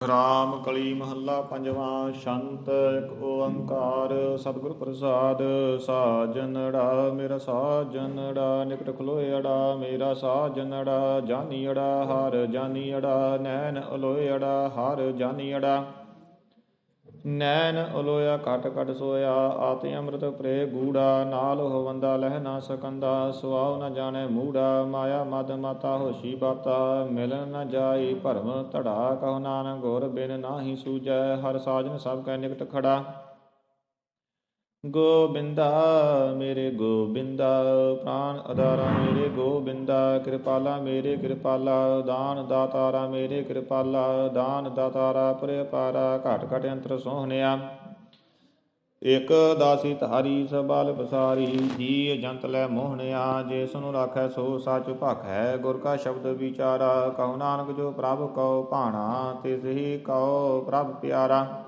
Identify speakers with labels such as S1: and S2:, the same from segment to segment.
S1: ਰਾਮ ਕਲੀ ਮਹੱਲਾ ਪੰਜਵਾਂ, ਸ਼ੰਤ ਇੱਕ ਓੰਕਾਰ, ਸਤਿਗੁਰ ਪ੍ਰਸਾਦ ਸਾਜਨੜਾ ਮੇਰਾ ਸਾਜਨੜਾ ਨਿਕਟ ਖਲੋਇੜਾ ਮੇਰਾ ਸਾਜਨੜਾ ਜਾਨੀੜਾ ਹਰ ਜਾਨੀੜਾ ਨੈਣ ਅਲੋਇੜਾ ਹਰ ਜਾਨੀੜਾ ਨੈਣ ਅਲੋਇਆ ਘਟ ਘਟ ਸੋਇਆ, ਆਤਿ ਅੰਮ੍ਰਿਤ ਪ੍ਰੇ ਗੂੜਾ, ਨਾਲ ਹੋਵੰਦਾ ਲਹਿ ਨਾ ਸਕੰਦਾ, ਸੁਆਉ ਨ ਜਾਣੈ ਮੂੜਾ, ਮਾਇਆ ਮਦ ਮਾਤਾ ਹੋਸ਼ੀ ਬਾਤਾ, ਮਿਲਨ ਨ ਜਾਈ ਭਰਮ ਧੜਾ, ਕਹੋ ਨਾਨਕ ਗੁਰ ਬਿਨ ਨਾਹੀ ਸੂਜੈ, ਹਰ ਸਾਜਨ ਸਭ ਕੈ ਨਿਕਟ ਖੜਾ। ਗੋਬਿੰਦਾ, ਮੇਰੇ ਗੋਬਿੰਦਾ, ਪ੍ਰਾਨ ਅਦਾਰਾ ਮੇਰੇ ਗੋਬਿੰਦਾ, ਕਿਰਪਾਲਾ ਮੇਰੇ ਕਿਰਪਾਲਾ, ਦਾਨ ਦਾਤਾਰਾ ਮੇਰੇ ਕਿਰਪਾਲਾ, ਦਾਨ ਦਾਤਾਰਾ ਪਰੇ ਪਾਰਾ ਘਟ ਘਟ ਅੰਤਰ ਸੋਹਣਿਆ। ਇਕ ਦਾਸੀ ਧਾਰੀ ਸਬਲ ਪਸਾਰੀ ਜੀ ਜੰਤ ਲੈ ਮੋਹਣਿਆ, ਜੇ ਸੁਨ ਰਾਖੈ ਸੋ ਸੱਚ ਭਾਖੈ, ਗੁਰ ਕਾ ਸ਼ਬਦ ਵਿਚਾਰਾ, ਕਹੋ ਨਾਨਕ ਜੋ ਪ੍ਰਭ ਕਉ ਭਾਣਾ, ਤਿਸ ਹੀ ਕਉ ਪ੍ਰਭ ਪਿਆਰਾ।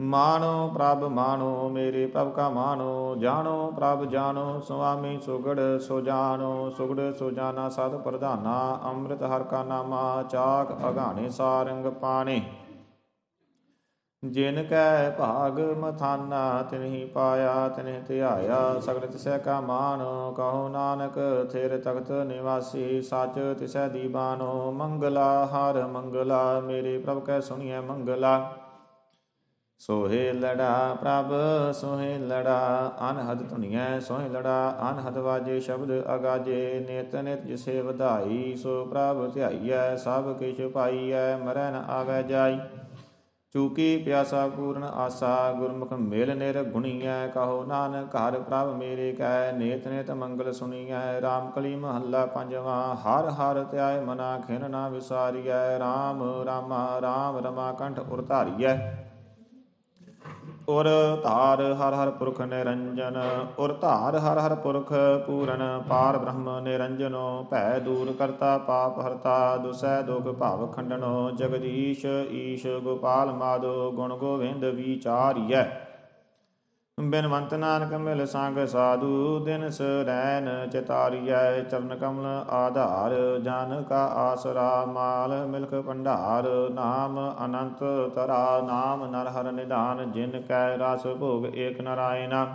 S1: ਮਾਣੋ ਪ੍ਰਭ ਮਾਨੋ ਮੇਰੇ ਪ੍ਰਭ ਕਾ ਮਾਣੋ, ਜਾਣੋ ਪ੍ਰਭ ਜਾਣੋ, ਸੁਆਮੀ ਸੁਗੜ ਸੋ ਜਾਣੋ, ਸੁਗੜ ਸੋ ਜਾਣਾ ਸਦ ਪ੍ਰਧਾਨਾ, ਅੰਮ੍ਰਿਤ ਹਰ ਕਾ ਨਾਮਾ, ਚਾਕ ਅਗਾਣੇ ਸਾਰੰਗ ਪਾਣੇ। ਜਿਨ ਕੈ ਭਾਗ ਮਥਾਨਾ ਤਿਨਹੀ ਪਾਇਆ ਤਿਨਹਿ ਧਿਆਇਆ, ਸਗਲ ਤਿਸੈ ਕਾ ਮਾਨ ਕਹੋ ਨਾਨਕ, ਥਿਰ ਤਖਤ ਨਿਵਾਸੀ, ਸਚ ਤਿਸੈ ਦੀਵਾਨੋ, ਮੰਗਲਾ ਹਰ ਮੰਗਲਾ, ਮੇਰੇ ਪ੍ਰਭ ਕੈ ਸੁਣੀਐ ਮੰਗਲਾ। ਸੋਹੇ ਲੜਾ ਪ੍ਰਭ, ਸੋਹੇ ਲੜਾ ਅਨਹਦ ਧੁਨੀਐ, ਸੋਹੇ ਲੜਾ ਅਨਹਦ ਵਾਜੇ, ਸ਼ਬਦ ਅਗਾਜੇ, ਨਿਤ ਨਿਤ ਜਿਸੇ ਵਧਾਈ, ਸੋ ਪ੍ਰਭ ਧਿਆਈਐ, ਸਭ ਕਿਛ ਪਾਈਐ ਮਰੈ ਨ ਆਵੈ ਜਾਈ। ਚੂਕੀ ਪਿਆਸਾ ਪੂਰਨ ਆਸਾ, ਗੁਰਮੁਖ ਮੇਲ ਨਿਰ ਗੁਣੀਐ, ਕਹੋ ਨਾਨਕ ਘਰ ਪ੍ਰਭ ਮੇਰੇ ਕੈ, ਨੇਤ ਨੇਤ ਮੰਗਲ ਸੁਣੀਐ RAM ਕਲੀ ਮਹੱਲਾ ਪੰਜਵਾਂ, ਹਰ ਹਰ ਧਿਆਏ ਮਨਾ ਖਿਨ ਨਾ ਵਿਸਾਰੀਐ RAM ਰਾਮਾ RAM ਰਮਾ ਕੰਠ ਉਰ ਧਾਰ ਹਰ ਹਰ ਪੁਰਖ ਨਿਰੰਜਨ, ਉਰ ਧਾਰ ਹਰ ਹਰ ਪੁਰਖ ਪੂਰਨ, ਪਾਰ ਬ੍ਰਹਮ ਨਿਰੰਜਨੋ, ਭੈ ਦੂਰ ਕਰਤਾ ਪਾਪ ਹਰਤਾ ਦੁਸੈ ਦੁਖ ਭਵ ਖੰਡਨੋ, ਜਗਦੀਸ਼ ਈਸ਼ ਗੋਪਾਲ ਮਾਧੋ, ਗੁਣ ਗੋਵਿੰਦ ਵਿਚਾਰੀਐ। ਬਿਨਵੰਤ ਨਾਨਕ ਮਿਲ ਸੰਗ ਸਾਧੂ, ਦਿਨ ਸਰੈਨ ਚਤਾਰੀਐ, ਚਰਨ ਕਮਲ ਆਧਾਰ, ਜਨ ਕਾ ਆਸਰਾ ਮਾਲ ਮਿਲਖ ਭੰਡਾਰ, ਨਾਮ ਅਨੰਤ ਤਰਾ, ਨਾਮ ਨਰ ਹਰ ਨਿਧਾਨ, ਜਿਨ ਕੈ ਰਸ ਭੋਗ ਏਕ ਨਰਾਇਣਾ।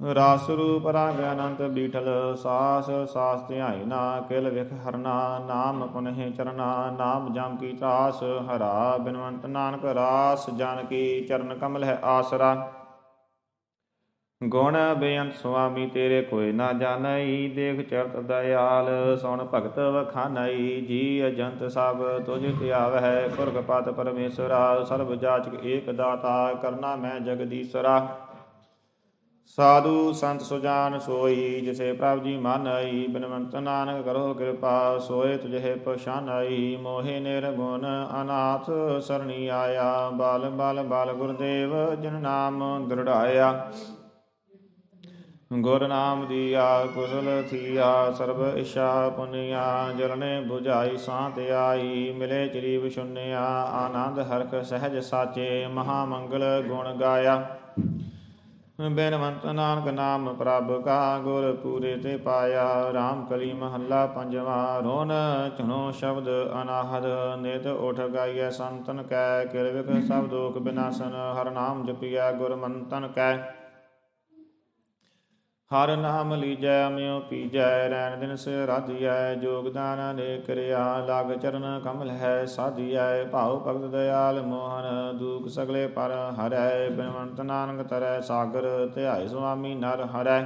S1: ਰਾਸ ਰੂਪ ਰੰਗ ਅਨੰਤ ਬੀਠਲ ਸਾਸ ਸਾਸ ਧਿਆਇਨਾ ਕਿਲ ਵਿਖ ਹਰਨਾ, ਨਾਮ ਪੁਨਹਿ ਚਰਨਾ, ਨਾਮ ਜਮ ਕੀ ਤਰਾਸ, ਹਰਾ ਬਿਨਵੰਤ ਨਾਨਕ, ਰਾਸ ਜਨ ਕੀ ਚਰਨ ਕਮਲ ਹੈ ਆਸਰਾ। ਗੁਣ ਬੇਅੰਤ ਸੁਆਮੀ ਤੇਰੇ ਕੋਈ ਨਾ ਜਾਣਈ, ਦੇਖ ਚਰਤ ਦਇਆਲ, ਸੁਣ ਭਗਤ ਵਖਾਨਈ, ਜੀ ਅਜੰਤ ਸਭ ਤੁਝ ਧਿਆਵਹਿ ਕੁਰਗਪਤ ਪਰਮੇਸ਼ਰਾ, ਸਰਬ ਜਾਚਕ ਏਕ ਦਾਤਾ, ਕਰਨਾ ਮੈਂ ਜਗਦੀਸ਼ਰਾ। ਸਾਧੂ ਸੰਤ ਸੁਜਾਨ ਸੋਈ, ਜਿਸੇ ਪ੍ਰਭ ਜੀ ਮਾਨਈ, ਬਿਨਵੰਤ ਨਾਨਕ ਕਰੋ ਕਿਰਪਾ, ਸੋਏ ਤੁਝੇ ਪਛਾਨਈ, ਮੋਹਿ ਨਿਰਗੁਣ ਅਨਾਥ ਸਰਣੀ ਆਇਆ, ਬਾਲ ਬਾਲ ਬਾਲ ਗੁਰਦੇਵ, ਜਿਨ ਨਾਮ ਦ੍ਰਿੜਾਇਆ। ਗੁਰ ਨਾਮ ਦੀਆ, ਕੁਸਲ ਥੀਆ, ਸਰਬ ਇਸ਼ਾ ਪੁਨਿਆ ਜਲਨੇ 부ਝਾਈ ਸਾਂਤ ਆਈ, ਮਿਲੇ ਚਰੀ ਵਿਸ਼ੁੰਨਿਆ ਆਨੰਦ ਹਰਖ ਸਹਿਜ ਸਾਚੇ ਮਹਾ ਮੰਗਲ ਗੁਣ ਗਾਇਆ। ਬੇਨਵੰਤ ਨਾਨਕ ਨਾਮ ਪ੍ਰਭ ਕਾ ਗੁਰ ਪੂਰੇ ਤੇ ਪਾਇਆ RAM ਕਲੀ ਮਹੱਲਾ ਪੰਜਵਾਂ ਰੋਨ ਚੁਣੋ ਸ਼ਬਦ ਅਨਾਹਦ, ਨਿਤ ਉਠ ਗਾਈਐ ਸੰਤਨ ਕੈ, ਕਿਰਵਿਕ ਸਭ ਦੋਖ ਬਿਨਾਸਨ, ਹਰ ਨਾਮ ਜਪਿਆ ਗੁਰ ਮੰਤਨ ਕੈ। ਹਰ ਨਾਮ ਲੀਜੈ ਅਮਿਓ ਪੀਜੈ, ਰੈਣ ਦਿਨ ਸੇ ਰਾਧਿਐ ਜੋਗਦਾਨ ਨੇ ਕਰਿਆ, ਲਾਗ ਚਰਨ ਕਮਲ ਹੈ ਸਾਧਿਐ, ਭਾਉ ਭਗਤ ਦਇਆਲ ਮੋਹਨ, ਦੂਖ ਸਗਲੇ ਪਰ ਹਰੈ, ਬਿਨਵੰਤ ਨਾਨਕ ਤਰੈ, ਸਾਗਰ ਧਿਆਇ ਸੁਆਮੀ ਨਰ ਹਰੈ।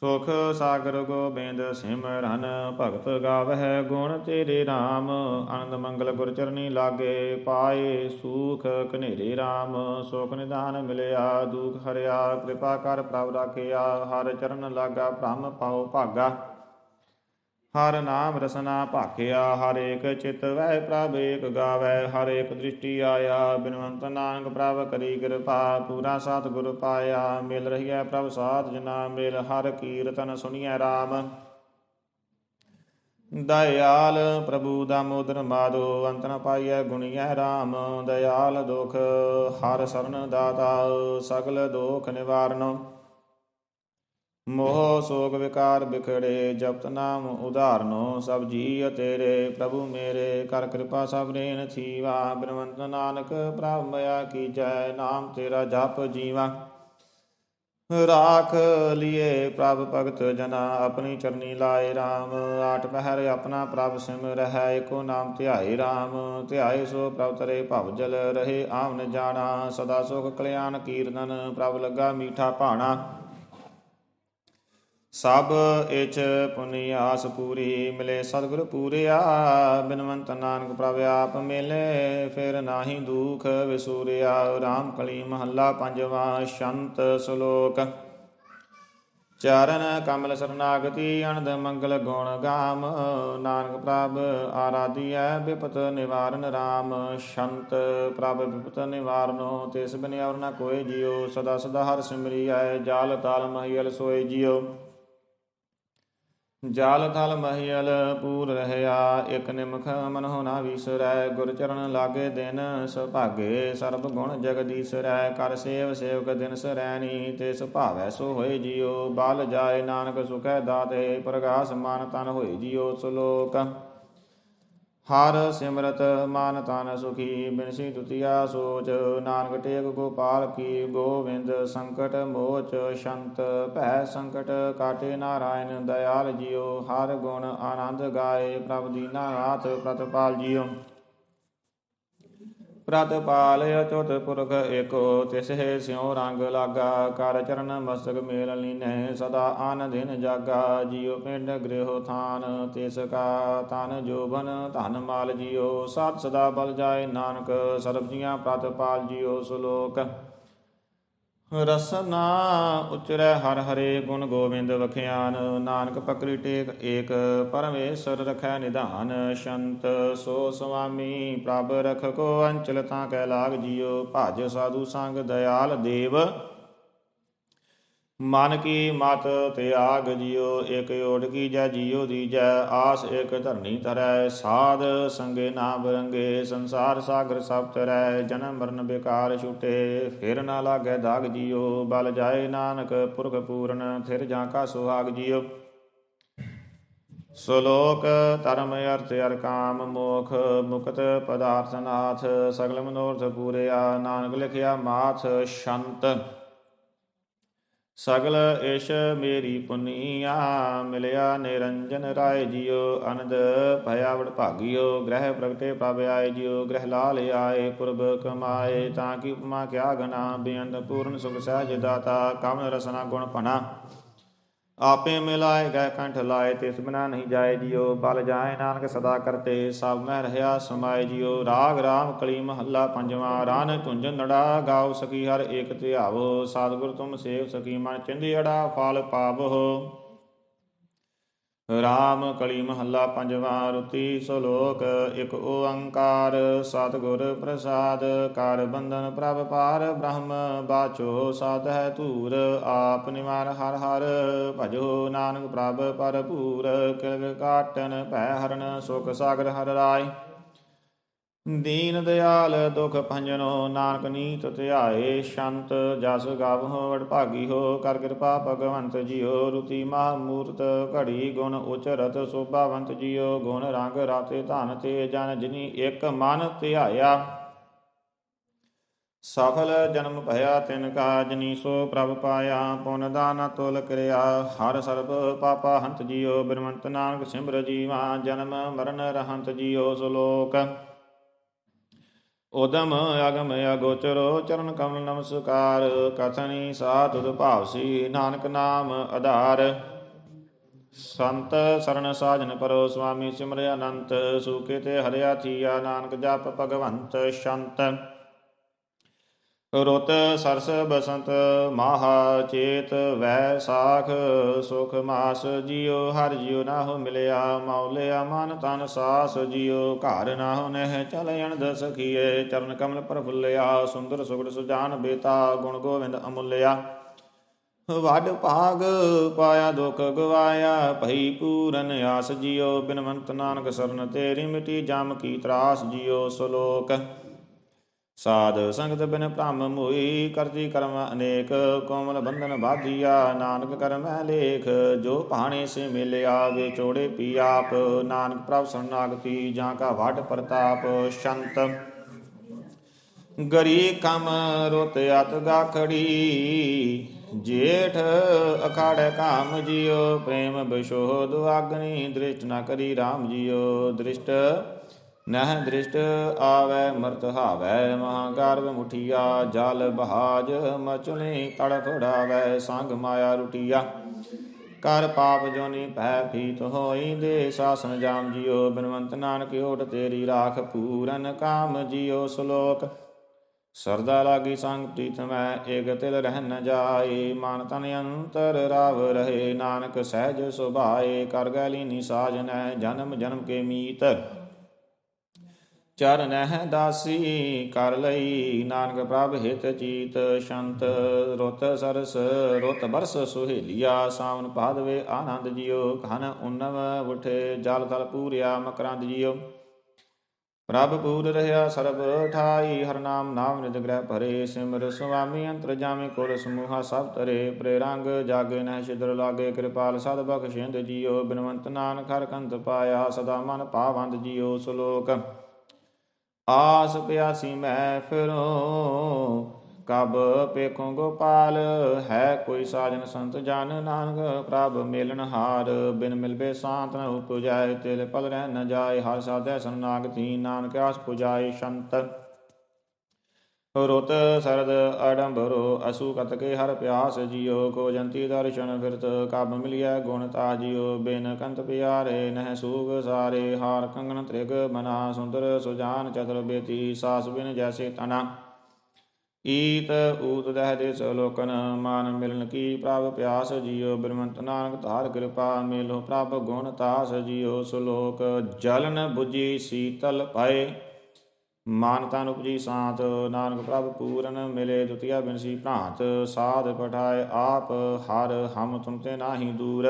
S1: ਸੁਖ ਸਾਗਰ ਗੋਬਿੰਦ ਸਿਮਰਨ ਭਗਤ ਗਾਵਹਿ ਗੁਣ ਤੇਰੇ RAM ਆਨੰਦ ਮੰਗਲ ਗੁਰ ਚਰਨੀ ਲਾਗੇ ਪਾਏ ਸੁਖ ਕਨੇਰੇ RAM ਸੁਖ ਨਿਦਾਨ ਮਿਲਿਆ, ਦੁਖ ਹਰਿਆ, ਕਿਰਪਾ ਕਰ ਪ੍ਰਭ ਰਾਖਿਆ, ਹਰ ਚਰਨ ਲਾਗਾ ਭ੍ਰਮ ਪਾਉ ਭਾਗਾ। ਹਰ ਨਾਮ ਰਸਨਾ ਭਾਖਿਆ, ਹਰ ਏਕ ਚਿਤ ਵੈ ਪ੍ਰਭ ਏਕ ਗਾਵੈ ਹਰ ਏਕ ਦ੍ਰਿਸ਼ਟੀ ਆਇਆ, ਬਿਨਵੰਤ ਨਾਨਕ ਪ੍ਰਭ ਕਰੀ ਕਿਰਪਾ, ਪੂਰਾ ਸਤ ਗੁਰ ਪਾਇਆ, ਮਿਲ ਰਹੀਐ ਪ੍ਰਭ ਸਾਧ ਜਨਾ, ਮਿਲ ਹਰ ਕੀਰਤਨ ਸੁਣੀਐ RAM ਦਇਆਲ ਪ੍ਰਭੂ ਦਾਮੋਦਰ ਮਾਧੋ ਅੰਤ ਨ ਪਾਈਐ ਗੁਣੀਐ RAM ਦਇਆਲ ਦੁਖ, ਹਰ ਸਰਨ ਦਾਤਾ, ਸਗਲ ਦੋਖ ਨਿਵਾਰਨੋ। ਮੋਹ ਸੋਗ ਵਿਕਾਰ ਬਿਖੜੇ ਜਪਤ ਨਾਮ ਉਧਾਰਨੋ ਸਭ ਜੀਅ ਤੇਰੇ ਪ੍ਰਭੂ ਮੇਰੇ, ਕਰ ਕਿਰਪਾ ਸਭ ਰੇਨ ਥੀਵਾ ਬਿਨਵੰਤ ਨਾਨਕ ਪ੍ਰਭ ਮਇਆ ਕੀ ਜੈ ਨਾਮ ਤੇਰਾ ਜਪ ਜੀਵਾ। ਰਾਖ ਲਿਏ ਪ੍ਰਭ ਭਗਤ ਜਨਾ, ਆਪਣੀ ਚਰਨੀ ਲਾਏ RAM ਆਠ ਪਹਿਰ ਆਪਣਾ ਪ੍ਰਭ ਸਿਮ ਰਹਿ ਏਕੋ ਨਾਮ ਧਿਆਏ RAM ਧਿਆਏ ਸੋ ਪ੍ਰਭ ਤਰੇ ਭਵ ਜਲ ਰਹੇ ਆਵਨ ਜਾਣਾ। ਸਦਾ ਸੁਖ ਕਲਿਆਣ ਕੀਰਤਨ, ਪ੍ਰਭ ਲੱਗਾ ਮੀਠਾ ਭਾਣਾ। ਸਭ ਇਚ ਪੁਨੀ ਆਸ ਪੂਰੀ, ਮਿਲੇ ਸਤਿਗੁਰ ਪੂਰਿਆ, ਬਿਨਵੰਤ ਨਾਨਕ ਪ੍ਰਭ ਆਪ ਮਿਲੇ, ਫਿਰ ਨਾਹੀ ਦੁਖ ਵਿਸੂਰਿਆ, ਰਾਮ ਕਲੀ ਮਹੱਲਾ ਪੰਜਵਾਂ ਸ਼ੰਤ ਸ਼ਲੋਕ। ਚਰਨ ਕਮਲ ਸਰਨਾਗਤੀ ਅਨੰਦ ਮੰਗਲ ਗੁਣ ਗਾਮ, ਨਾਨਕ ਪ੍ਰਭ ਆਰਾਧਿਐ, ਬਿਪਤ ਨਿਵਾਰਨ RAM ਸ਼ੰਤ ਪ੍ਰਭ ਬਿਪਤ ਨਿਵਾਰਨੋ, ਤਿਸ ਬਿਨ ਔਰ ਨ ਕੋਇ ਜਿਉ ਸਦਾ ਸਦਾ ਹਰ ਸਿਮਰਿਐ, ਜਾਲ ਤਾਲ ਮਹੀਲ ਸੋਏ ਜਿਉ ਜਾਲ ਥਲ ਮਹੀਲ ਪੂਰ ਰਹਿਆ, ਇਕ ਨਿਮਖ ਮਨ ਹੋਣਾ ਵਿਸਰੈ, ਗੁਰ ਚਰਨ ਲਾਗੇ ਦਿਨ ਸੁਭਾਗੇ, ਸਰਬ ਗੁਣ ਜਗਦੀਸ਼ਰੈ ਕਰ ਸੇਵ ਸੇਵਕ ਦਿਨ ਸਰੈਣੀ, ਤੇ ਸੁਭਾਵੈ ਸੋ ਹੋਏ ਜਿਉ ਬਾਲ ਜਾਏ ਨਾਨਕ ਸੁਖੈ ਦਾਤੇ, ਪ੍ਰਗਾਸ ਮਾਨ ਤਨ ਹੋਏ ਜਿਉ ਸਲੋਕ। ਹਰ ਸਿਮਰਤ ਮਾਨ ਤਨ ਸੁਖੀ, ਬਿਨਸੀ ਦੁਤੀਆ ਸੋਚ, ਨਾਨਕ ਟੇਕ ਗੋਪਾਲ ਕੀ, ਗੋਵਿੰਦ ਸੰਕਟ ਮੋਚ, ਸ਼ੰਤ ਭੈ ਸੰਕਟ ਕਾਟੇ ਨਾਰਾਇਣ, ਦਇਆਲ ਜਿਉ ਹਰ ਗੁਣ ਆਨੰਦ ਗਾਏ, ਪ੍ਰਭ ਦੀਨਾ ਨਾਥ ਪ੍ਰਤਪਾਲ ਜੀਓ। ਪ੍ਰਤਪਾਲ ਅਚੁਤ ਪੁਰਖ ਏਕੋ ਤਿਸਹਿ ਸਿਉ ਰੰਗ ਲਾਗਾ, ਕਰ ਚਰਨ ਮਸਤਕ ਮੇਲ ਲੀਨੈ, ਸਦਾ ਆਨੰਦਿਨ ਜਾਗਾ, ਜਿਉ ਪਿੰਡ ਗ੍ਰਹਿ ਥਾਨ, ਤਿਸ ਕਾ ਤਨ ਜੋਬਨ ਧਨ ਮਾਲ ਜਿਉ, ਸਤ ਸਦਾ ਬਲ ਜਾਏ ਨਾਨਕ, ਸਰਬ ਜੀਆਂ ਪ੍ਰਤਪਾਲ ਜਿਉ ਸੁਲੋਕ। ਰਸਨਾ ਉਚਰੈ ਹਰ ਹਰੇ ਗੁਣ ਗੋਬਿੰਦ ਵਖਿਆਨ, ਨਾਨਕ ਪਕਰੀ ਟੇਕ ਏਕ, ਪਰਮੇਸ਼ਰ ਰਖੈ ਨਿਧਾਨ। ਸ਼ੰਤ ਸੋ ਸੁਆਮੀ, ਪ੍ਰਭ ਰਖ ਕੋ ਅੰਚਲ ਤਾਂ ਕੈ ਲਾਗ ਜਿਉ ਭਜ ਸਾਧੂ ਸੰਗ, ਦਇਆਲ ਦੇਵ। ਮਨ ਕੀ ਮਤ ਤਿਆਗ ਜਿਉ, ਇਕ ਓੜ ਕੀ ਜੈ ਜਿਉ ਦੀਜੈ, ਆਸ ਇਕ ਧਰਨੀ ਤਰੈ ਸਾਧ ਸੰਗੇ ਨਾ ਬਰੰਗੇ ਸੰਸਾਰ ਸਾਗਰ ਸਭ ਤਰੈ, ਜਨਮ ਮਰਨ ਬੇਕਾਰ ਛੁਟੇ, ਫਿਰ ਨਾ ਲਾਗੈ ਦਾਗ ਜਿਉ, ਬਲ ਜਾਏ ਨਾਨਕ ਪੁਰਖ ਪੂਰਨ, ਥਿਰ ਜਾਂ ਕਾ ਸੁਹਾਗ ਜਿਉ। ਸ਼ਲੋਕ ਧਰਮ ਅਰਥ ਅਰ ਕਾਮ ਮੋਖ, ਮੁਕਤ ਪਦਾਰਥ ਨਾਥ ਸਗਲ ਮਨੋਰਥ ਪੂਰਿਆ, ਨਾਨਕ ਲਿਖਿਆ ਮਾਥ, ਸ਼ੰਤ। ਸਗਲ ਏਸ਼ ਮੇਰੀ ਪੁਨੀਆ, ਮਿਲਿਆ ਨਿਰੰਜਨ ਰਾਏ ਜਿਉ ਅਨੰਦ ਭਇਆ ਵਡ ਭਾਗਿਓ, ਗ੍ਰਹਿ ਪ੍ਰਗਟੇ ਪ੍ਰਭ ਆਏ ਜਿਉ, ਗ੍ਰਹਿ ਲਾਲ ਆਏ, ਪੁਰਬ ਕਮਾਏ, ਤਾਂ ਕਿ ਉਪਮਾ ਕਿਆ ਗਣਾ, ਬੇਅੰਤ ਪੂਰਨ ਸੁਖ ਸਹਿਜ ਦਾਤਾ ਕਮਨ ਰਸਨਾ ਗੁਣ ਭਣਾ। ਆਪੇ ਮਿਲਾਏ ਗਏ ਕੰਠ ਲਾਏ ਤਿਸ ਬਿਨਾ ਨਹੀਂ ਜਾਏ ਜਿਉ, ਬਲ ਜਾਏ ਨਾਨਕ ਸਦਾ ਕਰਤੇ, ਸਭ ਮੈਂ ਰਹਾ ਸਮਾਏ ਜਿਉ। ਰਾਗ ਰਾਮ ਕਲੀ ਮਹੱਲਾ ਪੰਜਵਾ ਰਾਨ ਝੁੰਝ ਨੜਾ ਗਾਉ ਸਕੀ ਹਰ ਏਕ ਧਿਆਵੋ ਸਤਿਗੁਰ ਤੁਮ ਸੇਵ ਸਕੀ ਮਨ ਚਿੰਦਿੜਾ ਫਲ ਪਾਵੋ। ਰਾਮ ਕਲੀ ਮਹੱਲਾ ਪੰਜਵਾਂ ਰੁਤੀ ਸਲੋਕ, ਇਕ ਓੰਕਾਰ ਸਤਿਗੁਰ ਪ੍ਰਸਾਦ, ਕਰ ਬੰਧਨ ਪ੍ਰਭ ਪਾਰ ਬ੍ਰਹਮ, ਬਾਚੋ ਸਾਧ ਹੈ ਧੂਰ, ਆਪ ਨਿਵਾਰ ਹਰ ਹਰ, ਭਜੋ ਨਾਨਕ ਪ੍ਰਭ ਪਰਪੂਰ ਕਿਲਗ ਕਾਟਨ ਭੈ ਹਰਨ, ਸੁਖ ਸਾਗਰ ਹਰ ਰਾਏ। ਦੀਨ ਦਿਆਲ ਦੁਖ ਭੰਜਨੋ, ਨਾਨਕ ਨੀਤ ਧਿਆਏ, ਸ਼ੰਤ ਜਸ ਗਾਵਹੁ ਵਡ ਹੋ, ਕਰ ਕਿਰਪਾ ਭਗਵੰਤ ਜੀਓ, ਰੁਤੀ ਮਾ ਮੂਰਤ ਘੜੀ ਗੁਣ ਉਚਰਤ, ਸੋਭਾਵੰਤ ਜੀਓ, ਗੁਣ ਰੰਗ ਰਾਤੇ ਧਨ ਤੇ ਜਨ ਜਿਨੀ ਇੱਕ ਮਨ ਧਿਆਇਆ। ਸਫਲ ਜਨਮ ਭਇਆ ਤਿਨ ਕਾ ਜਨੀ ਸੋ ਪ੍ਰਭ ਪਾਇਆ, ਪੁਨ ਦਾਨ ਤੁਲ ਕਰਿਆ। ਹਰ ਸਰਬ ਪਾਪਾ ਹੰਤ ਜੀਓ, ਬਿਰਮੰਤ ਨਾਨਕ ਸਿਮਰ ਜੀਵਾ, ਜਨਮ ਮਰਨ ਰਹੰਤ ਜੀਓ ਸੁਲੋਕ। ਉਦਮ ਅਗਮ ਅਗੋਚਰੋ ਚਰਨ ਕਮਲ ਨਮਸਕਾਰ, ਕਥਨੀ ਸਾਧੁ ਭਾਵਸੀ ਨਾਨਕ ਨਾਮ ਆਧਾਰ। ਸੰਤ ਸਰਣ ਸਾਜਨ ਪਰੋ ਸੁਆਮੀ ਸਿਮਰਿ ਅਨੰਤ ਸੂਕੇ ਤੇ ਹਰਿਆ ਥੀਆ ਨਾਨਕ ਜਪ ਭਗਵੰਤ, ਸ਼ੰਤ। ਰੁਤ ਸਰਸ ਬਸੰਤ ਮਾਹਾ ਚੇਤ ਵੈ ਸਾਖ ਸੁਖ ਮਾਸ ਜਿਉ ਹਰ ਜਿਉ ਨਾ ਮਿਲਿਆ, ਮੌਲਿਆ ਮਨ ਤਨ ਸਾਸ ਜਿਉ, ਘਰ ਨਾ ਹੋ ਨਹਿ ਚਲ ਅਣਦ ਸਖੀਏ, ਚਰਨ ਕਮਲ ਪ੍ਰਫੁੱਲਿਆ ਸੁੰਦਰ ਸੁਗੜ ਸੁਜਾਨ ਬੇਤਾ, ਗੁਣ ਗੋਵਿੰਦ ਅਮੁੱਲਿਆ। ਵਡ ਭਾਗ ਪਾਇਆ ਦੁਖ ਗਵਾਇਆ, ਭਈ ਪੂਰਨ ਆਸ ਜਿਉ, ਬਿਨਵੰਤ ਨਾਨਕ ਸਰਨ ਤੇਰੀ ਮਿਟੀ ਜਮ ਕੀ ਤਰਾਸ ਜਿਉ, ਸਲੋਕ ਸਾਧ ਸੰਗਤ ਬਿਨ ਭ੍ਰਮ ਮੁਈ ਕਰਜੀ ਕਰਮ ਅਨੇਕ, ਕੋਮਲ ਬੰਧਨ ਬਾਧੀਆ ਨਾਨਕ ਕਰਮੈ ਲੇਖ, ਜੋ ਭਾਣੇ ਸੇ ਮਿਲਿਆ ਵੇਚੋੜੇ ਪੀ ਆਪ, ਨਾਨਕ ਪ੍ਰਭ ਸਰਨਾਗਤੀ ਜਾਂ ਕਾ ਵਾਟ ਪ੍ਰਤਾਪ, ਸ਼ੰਤ। ਗਰੀ ਕਮ ਰੁਤ ਅਤ ਗਾਖੜੀ, ਜੇਠ ਅਖਾੜੇ ਕਾਮ ਜਿਉ, ਪ੍ਰੇਮ ਬਿਸ਼ੋਧ ਅਗਨੀ ਦ੍ਰਿਸ਼ਟ ਨ ਕਰੀ RAM ਜਿਉ, ਦ੍ਰਿਸ਼ਟ ਨਹ ਦ੍ਰਿਸ਼ਟ ਆਵੈ, ਮਰਤ ਹਾਵੈ ਮਹਾਗਰਭ ਮੁਠੀਆ, ਜਲ ਬਹਾਜ ਮਚਲੇ ਤੜਫ ਢਾਵੈ ਸੰਗ ਮਾਇਆ ਰੁਟੀਆ। ਕਰ ਪਾਪ ਜੋਨੀ ਭੈ ਭੀਤ ਹੋਈ, ਦੇ ਸਾਸਨ ਜਾਮ ਜਿਓ ਬਿਨਵੰਤ ਨਾਨਕ ਓਟ ਤੇਰੀ ਰਾਖ ਪੂਰਨ ਕਾਮ ਜਿਓ ਸ਼ਲੋਕ। ਸਰਦਾ ਲਾਗੀ ਸੰਗ ਪ੍ਰੀਤ ਮੈਂ ਏਕ ਤਿਲ ਰਹਿ ਨ ਜਾਏ, ਮਨ ਤਨ ਅੰਤਰ ਰਾਵ ਰਹੇ, ਨਾਨਕ ਸਹਿਜ ਸੁਭਾਏ, ਕਰ ਗੈਲੀ ਨੀ ਸਾਜਨੈ ਜਨਮ ਜਨਮ ਕੇ ਮੀਤ। ਚਰਨ ਹੈ ਦਾਸੀ, ਕਰ ਲਈ ਨਾਨਕ ਪ੍ਰਭ ਹਿਤ ਚੀਤ ਸ਼ੰਤ। ਰੁੱਤ ਸਰਸ, ਰੁੱਤ ਬਰਸ ਸੁਹੇਲੀਆ, ਸਾਵਨ ਭਾਦਵੇ ਆਨੰਦ ਜਿਉ, ਘਨ ਉਨਵ ਉਠੇ, ਜਲ ਤਲ ਪੂਰਿਆ, ਮਕਰੰਦ ਜਿਉ। ਪ੍ਰਭ ਪੂਰ ਰਹਾ ਸਰਬ ਠਾਈ, ਹਰ ਨਾਮ ਨਾਮ ਨਿਦ ਗ੍ਰਹਿ ਭਰੇ, ਸਿਮਰ ਸੁਆਮੀ ਅੰਤਰ ਜਾਮੇ ਕੋਲ ਸਮੂਹਾ ਸਭ ਤਰੇ ਪ੍ਰੇ ਰੰਗ ਜਾਗੇ ਨਹਿ ਛਿਦਰ ਲਾਗੇ, ਕਿਰਪਾਲ ਸਦ ਬਖਸ਼ਿੰਦ ਜੀਓ ਬਿਨਵੰਤ ਨਾਨਕ ਹਰ ਕੰਤ ਪਾਇਆ, ਸਦਾ ਮਨ ਪਾਵੰਦ ਜੀਓ ਸ਼ਲੋਕ ਆਸ ਪਿਆਸੀ ਮੈਂ ਫਿਰੋ, ਕਬ ਪੇਖੋ ਗੋਪਾਲ, ਹੈ ਕੋਈ ਸਾਜਨ ਸੰਤ ਜਨ ਨਾਨਕ, ਪ੍ਰਭ ਮੇਲਨ ਹਾਰ, ਬਿਨ ਮਿਲਵੇ ਸ਼ਾਂਤ ਨ ਉਪਜਾਏ, ਤਿਲ ਪਲ ਰਹਿ ਨ ਜਾਏ, ਹਰ ਸਾਧੈ ਸਰਨਾਗਤੀ ਨਾਨਕ ਆਸ ਪੁਜਾਏ, ਸ਼ੰਤ ਰੁਤ ਸਰਦ ਅਡੰਬਰੋ ਅਸੂ ਕਤ ਕੇ ਹਰ ਪਿਆਸ ਜਿਉ ਕੋ ਜੰਤੀ ਦਰਸ਼ਨ ਫਿਰਤ, ਕਬ ਮਿਲਿਆ ਗੁਣ ਤਾ ਜਿਉ, ਬਿਨ ਕੰਤ ਪਿਆਰੇ ਨਹਿ ਸੂਗ ਸਾਰੇ, ਹਾਰ ਕੰਗਣ ਤ੍ਰਿਗ ਮਨਾ, ਸੁੰਦਰ ਸੁਜਾਨ ਚਤੁਰ ਬੇਤੀ, ਸਾਸ ਬਿਨ ਜੈਸੇ ਤਨਾ। ਈਤ ਊਤ ਦਹਿ ਦੇ ਲੋਕਨ, ਮਾਨ ਮਿਲਨ ਕੀ ਪ੍ਰਭ ਪਿਆਸ ਜਿਉ ਬਿਰਮੰਤ ਨਾਨਕ ਧਾਰ ਕਿਰਪਾ ਮਿਲੋ ਪ੍ਰਭ ਗੁਣ ਤਾਸ ਜਿਉ ਸ਼ਲੋਕ ਜਲਨ 부ਜੀ ਸੀਤਲ ਪਾਏ। ਮਾਨਤਾ ਉਪਜੀ ਸਾਤ, ਨਾਨਕ ਪ੍ਰਭ ਪੂਰਨ ਮਿਲੇ ਦੁਤੀਆ ਬਿਨਸੀ ਭ੍ਰਾਂਤ, ਸਾਧ ਪਠਾਏ ਆਪ ਹਰ ਹਮ ਤੁਮ ਤੇ ਨਾਹੀ ਦੂਰ।